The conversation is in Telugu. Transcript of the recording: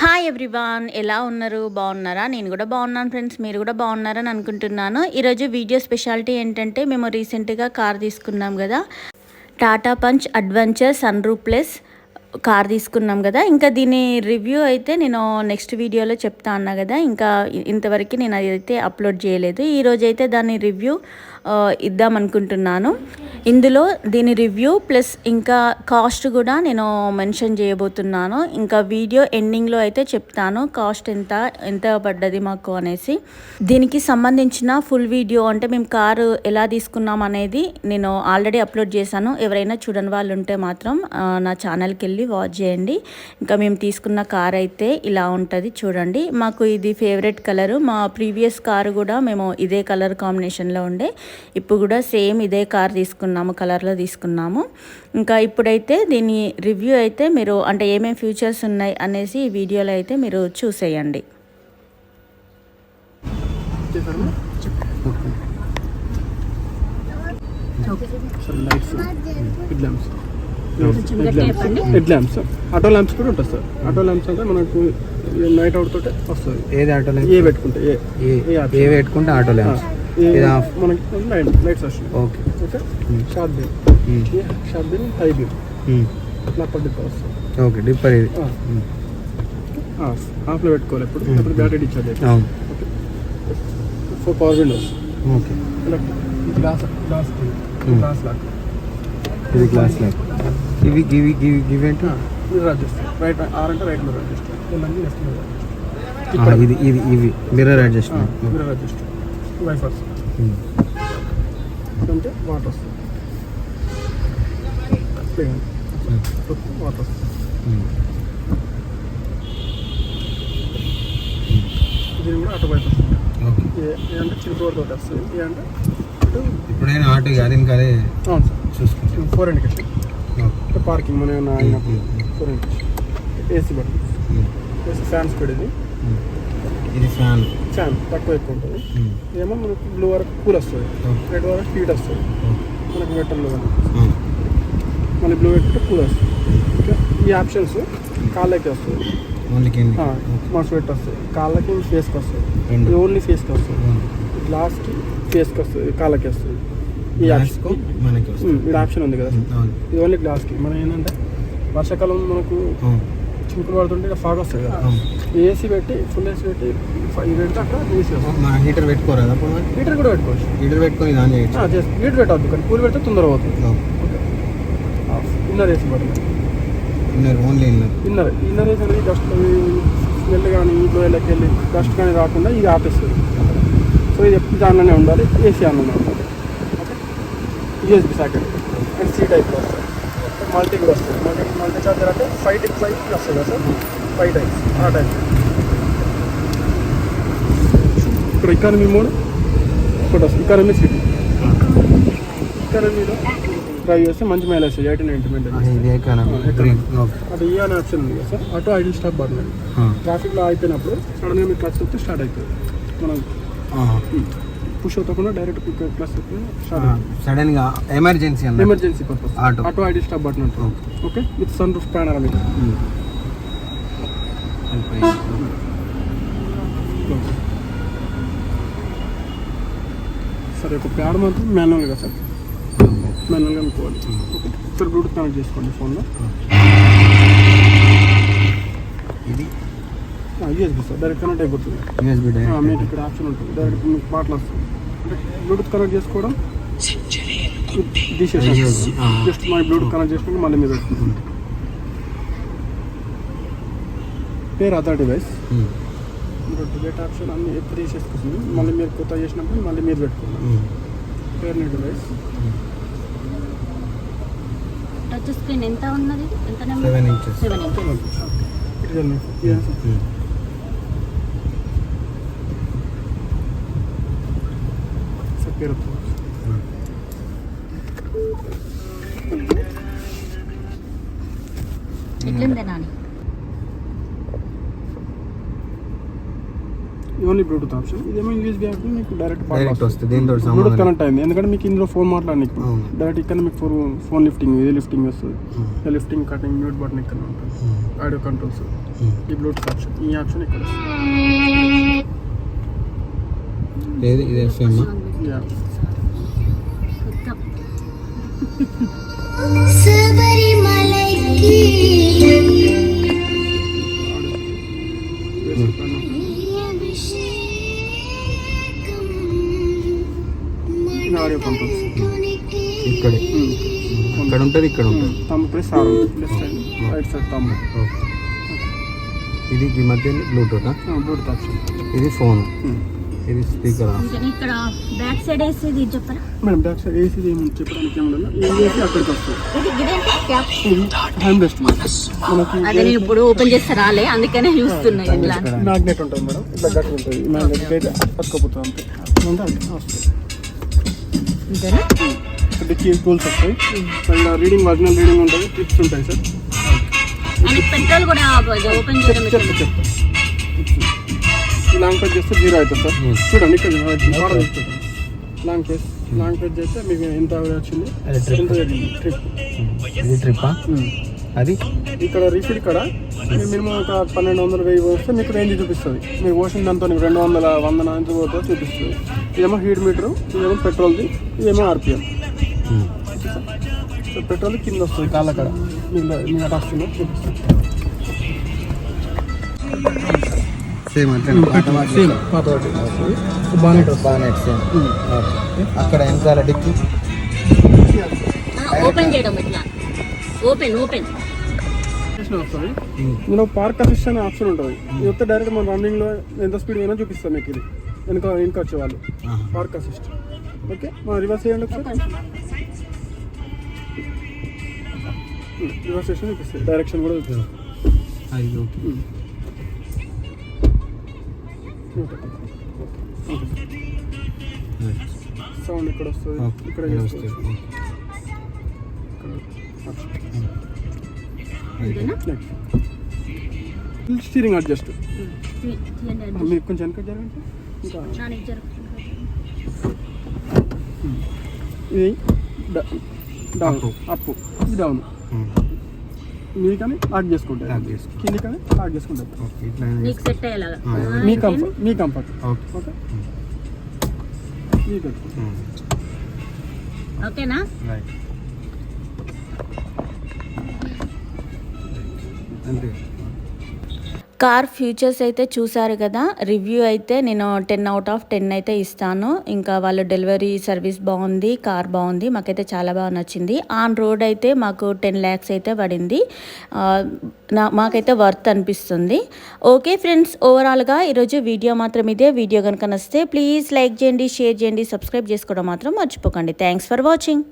హాయ్ ఎవ్రీవాన్ ఎలా ఉన్నారు? బాగున్నారా? నేను కూడా బాగున్నాను ఫ్రెండ్స్ మీరు కూడా బాగున్నారని అనుకుంటున్నాను. ఈరోజు వీడియో స్పెషాలిటీ ఏంటంటే మేము రీసెంట్గా కార్ తీసుకున్నాం కదా. Tata Punch adventure sunroof plus car తీసుకున్నాం కదా. ఇంకా దీని రివ్యూ అయితే నేను నెక్స్ట్ వీడియోలో చెప్తా అన్నా కదా. ఇంకా ఇంతవరకు నేను అదైతే అప్లోడ్ చేయలేదు. ఈరోజు అయితే దాని రివ్యూ ఇద్దాం అనుకుంటున్నాను. ఇందులో దీని రివ్యూ ప్లస్ ఇంకా కాస్ట్ కూడా నేను మెన్షన్ చేయబోతున్నాను. ఇంకా వీడియో ఎండింగ్లో అయితే చెప్తాను. కాస్ట్ ఎంత ఎంత పడ్డది మాకు అనేసి. దీనికి సంబంధించిన ఫుల్ వీడియో అంటే మేము కారు ఎలా తీసుకున్నాం అనేది నేను ఆల్రెడీ అప్లోడ్ చేశాను. ఎవరైనా చూడని వాళ్ళు ఉంటే మాత్రం నా ఛానల్కి వెళ్ళి వాచ్ చేయండి. ఇంకా మేము తీసుకున్న కార్ అయితే ఇలా ఉంటుంది. చూడండి మాకు ఇది ఫేవరెట్ కలర్. మా ప్రీవియస్ కారు కూడా మేము ఇదే కలర్ కాంబినేషన్లో ఉండే. ఇప్పుడు కూడా సేమ్ ఇదే కార్ తీసుకున్నాము కలర్లో తీసుకున్నాము. ఇంకా ఇప్పుడైతే దీని రివ్యూ అయితే మీరు అంటే ఏమేమి ఫ్యూచర్స్ ఉన్నాయి అనేసి ఈ వీడియోలో అయితే మీరు చూసేయండి. Lights head lamps auto lamps కూడా ఉంటుంది సార్ ఆటో ల్యాంప్స్ అంటే మనకు నైట్ అవుట్ తోటే వస్తుంది. ఏది ఆటో ఏ ల్యాంప్స్ పెట్టుకుంటే ఏ ఏ ఏ? ఏ పెట్టుకుంటే ఆటో ల్యాంప్స్ ఏ ఇది ఆఫ్ మనకి లైట్ లైట్స్ వస్తుంది okay okay Hmm. Short beam Hmm. Short beam high beam um. అప్పటి డిప్ వస్తుంది. ఓకే డిప్పర్ ఇది. ఆఫ్లో పెట్టుకోవాలి ఇప్పుడు Hmm. ఇప్పుడు బ్యాటరీ డిశ్చార్జ్ అవుతుంది. Four power windows okay glass glass Hmm. Glass lock ఇది గ్లాస్ లాక్ ఇవి ఇవి ఏంటి మీరు అడ్జస్ట్ రైట్ ఆర్ అంటే రైట్ మీరు అడ్జస్ట్ ఇవన్నీ లెఫ్ట్ మీరు ఆ, ఇది ఇది ఇవి. మిర్రర్ అడ్జస్ట్మెంట్ మీరు అడ్జస్ట్ వైఫర్స్ అంటే వాటర్ వస్తుంది. వాటర్ వస్తుంది. ఇది కూడా అటు వైపు వస్తుంది ఏ అంటే చిరుకోర్ తోటి వస్తుంది. ఏ అంటే ఇటు ఇప్పుడైనా ఆటో ఇంకా అదే. అవును సార్. చూసుకుంటాం. ఫోర్ ఇండికేషన్ ఓకే పార్కింగ్ మన ఏమైనా అయినప్పుడు four indication AC um. AC fan speed ఇది. ఇది ఫ్యాన్ ఫ్యాన్ తక్కువ ఎక్కువ ఉంటుంది. ఏమో మనకు బ్లూ వరకు కూల్ వస్తుంది. రెడ్ వరకు హీట్ వస్తుంది. మనకి మెటల్లో ఉమ్. మళ్ళీ బ్లూ పెట్టుకుంటే కూల్ వస్తుంది. ఈ ఆప్షన్స్ కాళ్ళకి వస్తుంది. మన స్వెట్ వస్తుంది. కాళ్ళకి ఫేస్కి వస్తుంది. ఓన్లీ ఫేస్కి వస్తుంది. గ్లాస్కి ఫేస్కి వస్తుంది. కాళ్ళకి వస్తుంది. ఈ ఆప్షన్ మనకి వస్తుంది. ఇది ఆప్షన్ ఉంది కదా. అవును. ఇది ఓన్లీ గ్లాస్కి మనం ఏంటంటే వర్షాకాలం మనకు చినుకులు పడుతుంటే ఇక ఫాగ్ వస్తుంది కదా. ఏసీ పెట్టి ఫుల్ ఏసీ పెట్టి ఇది పెడితే అక్కడ ఏసీ వస్తుంది హీటర్ పెట్టుకోరాదు అప్పుడు హీటర్ కూడా పెట్టుకోవచ్చు. హీటర్ పెట్టుకొని ఇది ఆన్ చేయొచ్చు హీటర్ పెట్టవద్దు కానీ కూల్ పెడితే తొందరగా అవుతుంది. Okay. Inner AC button inner only inner inner inner AC అనేది డస్ట్ స్మెల్ కానీ ఇంట్లో వెళ్ళకి వెళ్ళి డస్ట్ కానీ రాకుండా ఇది ఆపేస్తుంది. సో ఇది ఎప్పుడు దానిలోనే ఉండాలి AC okay USB socket and C type వస్తుంది మల్టీ కూడా వస్తుంది మల్టీ మల్టీ చార్జర్ అంటే ఫైవ్ టిప్ ఫైవ్ వస్తుంది కదా సార్ ఫైవ్ టైప్స్ ఆ టైప్ ఇక్కడ ఇకానమీ మోడ్ ఒకటి వస్తుంది. ఇకానమీ సిటీ ఇకానమీలో డ్రైవ్ చేస్తే మంచి మైలేజ్ వస్తుంది. ఎయిటీ నైన్టీ మెయింటైన్ అటు ఈ అనే ఆప్షన్ ఉంది కదా sir auto idle stop button ట్రాఫిక్లో అయిపోయినప్పుడు సడన్గా మీరు క్లచ్ చెప్తే స్టార్ట్ అవుతుంది మనం పుష్ అవుతకుండా డైరెక్ట్ అవుతుంది సడన్గా ఎమర్జెన్సీ అన్న emergency purpose Auto. Auto idle stop button ఉంటుంది. ఓకే విత్ సన్ రూఫ్ ప్యానర్ మీకు సరే ఒక ప్యాడ్ మాత్రం మాన్యువల్గా సార్. మాన్యువల్గా అనుకోవాలి. ఓకే సార్ బ్లూటూత్ కనెక్ట్ చేసుకోండి ఫోన్లో ఇది? యూఎస్బీ సార్ డైరెక్ట్ కనెక్ట్ అయిపోతుంది. యూఎస్బి ఆ, మీకు డైరెక్ట్ ఇక్కడ ఆప్షన్ ఉంటుంది. డైరెక్ట్ మీకు పాటలు వస్తుంది బ్లూటూత్ కనెక్ట్ చేసుకోవడం తీసేసాను ఆ. జస్ట్ మన బ్లూటూత్ కనెక్ట్ చేసుకుంటే మళ్ళీ మీరు పెట్టుకుంటుంది పేరు అదర్ డివైస్. మీరు డిబేట్ ఆప్షన్ అన్ని ఎప్పుడు తీసేసుకుంటుంది మళ్ళీ మీరు కొత్త చేసినప్పుడు మళ్ళీ మీరు పెట్టుకుంటారు పేరు నీ డివైస్. టచ్ స్క్రీన్ ఎంత ఉన్నది? ఎంత సెవెన్ ఇంచెస్ సెవెన్ ఇంచెస్ ఇటు చూడండి. ఇదేనా సార్? సార్ పేరు వస్తుంది. ఎట్లుంది నాని ఓన్లీ బ్లూటూత్ ఆప్షన్ ఇదేమో యూఎస్బీ ఆప్షన్ మీకు డైరెక్ట్ డైరెక్ట్ వస్తుంది దీంతో బ్లూటూత్ సంబంధం కనెక్ట్ అయింది ఎందుకంటే మీకు ఇందులో ఫోన్ మాట్లాడడానికి అవును. డైరెక్ట్ ఇక్కడ మీకు ఫోన్ ఫోన్ లిఫ్టింగ్ ఇది లిఫ్టింగ్ వస్తుంది Hmm. Lifting cutting mute button ఇక్కడ ఉంటుంది ఆడియో కంట్రోల్స్ Hmm. ఈ బ్లూటూత్ ఆప్షన్ ఈ ఆప్షన్ ఇక్కడ వస్తుంది ఏది ఇది ఎఫ్ఎం యా శబరిమలైకి ఇక్కడే. ఇక్కడ ఉంటుంది ఇక్కడ ఉంటుంది. Thumb press or left side. Right side thumb okay. ఇది ఈ మధ్య బ్లూటూత్ బ్లూటూత్ ఇది ఫోన్. ఇది స్పీకర్? ఇక్కడ బ్యాక్ సైడ్ వేసేది చెప్పరా? మేడం బ్యాక్ సైడ్ ఏసీ ఏమి చెప్పడానికి ఏమి ఉండదు ఈ ఏసీ అక్కడికి వస్తుంది. హ్యాండ్ రెస్ట్ మనకి అదే నేను ఇప్పుడు ఓపెన్ చేస్తే రాలే అందుకనే చూస్తున్నా ఇట్లా మ్యాగ్నెట్ ఉంటుంది మేడం ఇట్లా గట్టి ఉంటుంది. ఈ మ్యాగ్నెట్ అయితే పట్టుకోపోతుంది అంతే. వస్తుంది. డిక్కీ టూల్స్ వస్తాయి. అండ్ రీడింగ్ ఒరిజినల్ రీడింగ్ ఉంటుంది. టిప్స్ ఉంటాయి సార్. పెట్రోల్ కూడా ఓపెన్ చేయడం చెప్తా లాంగ్ ప్రెస్ చేస్తే జీరో అవుతుంది సార్ చూడండి ఇక్కడ మోడల్ చూడండి లాంగ్ ప్రెస్ లాంగ్ ప్రెస్ చేస్తే మీకు ఎంత వచ్చింది. ఎంత జరిగింది ట్రిప్ ఇది ట్రిప్పా అది ఇక్కడ రీఫిల్ ఇక్కడ మీరు మినిమం ఒక పన్నెండు వందల వెయ్యి వస్తే మీకు రేంజ్ చూపిస్తుంది మీరు పోసిన దాంతో రెండు వందల వంద ఎంత పోతుందో చూపిస్తుంది ఇదేమో హీట్ మీటర్ ఇదేమో పెట్రోల్ది ఇదేమో ఆర్పిఎం సో పెట్రోల్ కింద వస్తుంది కాళ్ళ కాడ మీకు మీకు అటు వస్తుందో చూపిస్తుంది సేమ్ అంటే సేమ్ వస్తుంది. బానెట్ సేమ్ అక్కడ వెనకాల డిక్కి. ఓపెన్ చేయడం ఇట్లా ఓపెన్ ఓపెన్ ఇందులో పార్క్ అసిస్ట్ అనే ఆప్షన్ ఉంటుంది ఇది వస్తే డైరెక్ట్ మన రన్నింగ్లో ఎంత స్పీడ్ అయినా చూపిస్తాం మీకు ఇది. వెనక వెనక వచ్చే వాళ్ళు. పార్క్ అసిస్ట్ ఓకే మన రివర్స్ చేయండి ఒకసారి. రివర్స్ చేసిన చూపిస్తుంది డైరెక్షన్ కూడా అది ఓకే సౌండ్ ఇక్కడ వస్తుంది. ఇక్కడ. వస్తుంది స్టీరింగ్ అడ్జస్ట్ మీరు కొంచెం వెనక జరగండి. ఇంకా. ఇది డౌన్ Up. అప్ ఇది డౌన్ మీరు కానీ లాక్ చేసుకుంటారు. Lock చేసుకుంటారు. కింది కానీ లాక్ చేసుకుంటారు నీకు సెట్ అయ్యేలాగా. మీ కంఫర్ట్ మీ కంఫర్ట్ ఓకే. ఓకే? మీకు ఓకేనా? రైట్ అంతే. కార్ ఫ్యూచర్స్ అయితే చూసారు కదా రివ్యూ అయితే నేను టెన్ అవుట్ ఆఫ్ టెన్ అయితే ఇస్తాను. ఇంకా వాళ్ళ డెలివరీ సర్వీస్ బాగుంది కార్ బాగుంది మాకైతే చాలా బాగా నచ్చింది. ఆన్ రోడ్ అయితే మాకు టెన్ ల్యాక్స్ అయితే పడింది. నా మాకైతే వర్త్ అనిపిస్తుంది. ఓకే ఫ్రెండ్స్ ఓవరాల్గా ఈరోజు వీడియో మాత్రం ఇదే. వీడియో కనుక నచ్చితే ప్లీజ్ లైక్ చేయండి షేర్ చేయండి సబ్స్క్రైబ్ చేసుకోవడం మాత్రం మర్చిపోకండి. Thanks for watching.